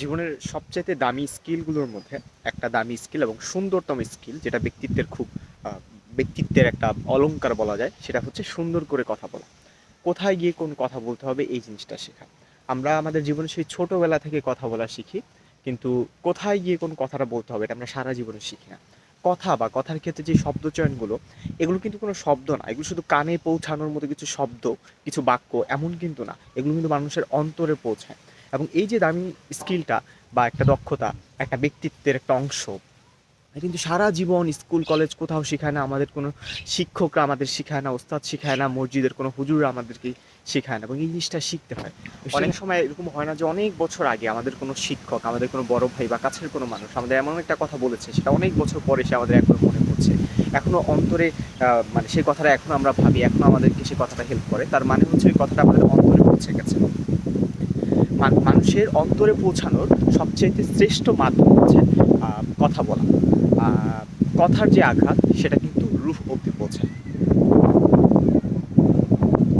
জীবনের সবচাইতে দামি স্কিলগুলোর মধ্যে একটা দামি স্কিল এবং সুন্দরতম স্কিল, যেটা ব্যক্তিত্বের খুব ব্যক্তিত্বের একটা অলংকার বলা যায়, সেটা হচ্ছে সুন্দর করে কথা বলা। কোথায় গিয়ে কোন কথা বলতে হবে এই জিনিসটা শেখা। আমরা আমাদের জীবনে সেই ছোটোবেলা থেকে কথা বলা শিখি, কিন্তু কোথায় গিয়ে কোন কথাটা বলতে হবে এটা আমরা সারা জীবনে শিখি না। কথা বা কথার ক্ষেত্রে যে শব্দ চয়নগুলো এগুলো কিন্তু কোনো শব্দ না। এগুলো শুধু কানে পৌঁছানোর মতো কিছু শব্দ, কিছু বাক্য এমন কিন্তু না। এগুলো কিন্তু মানুষের অন্তরে পৌঁছায়। এবং এই যে দামি স্কিলটা বা একটা দক্ষতা একটা ব্যক্তিত্বের একটা অংশ কিন্তু সারা জীবন স্কুল কলেজ কোথাও শেখায় না আমাদের কোনো শিক্ষকরা আমাদের শেখায় না ওস্তাদ শেখায় না মসজিদের কোনো হুজুররা আমাদেরকে শেখায় না এবং এই জিনিসটা শিখতে হয়। অনেক সময় এরকম হয় না যে অনেক বছর আগে আমাদের কোনো শিক্ষক আমাদের কোনো বড় ভাই বা কাছের কোনো মানুষ আমাদের এমন একটা কথা বলেছে সেটা অনেক বছর পরে সে আমাদের এখনও মনে পড়ছে। এখনও অন্তরে মানে সেই কথাটা এখনও আমরা ভাবি এখনও আমাদেরকে সেই কথাটা হেল্প করে। তার মানে হচ্ছে ওই কথাটা আমাদের অন্তরে পৌঁছে গেছে। মানুষের অন্তরে পৌঁছানোর সবচেয়ে শ্রেষ্ঠ মাধ্যম হচ্ছে কথা বলা। কথার যে আঘাত, সেটা কিন্তু রূপ অব্দি পৌঁছায়।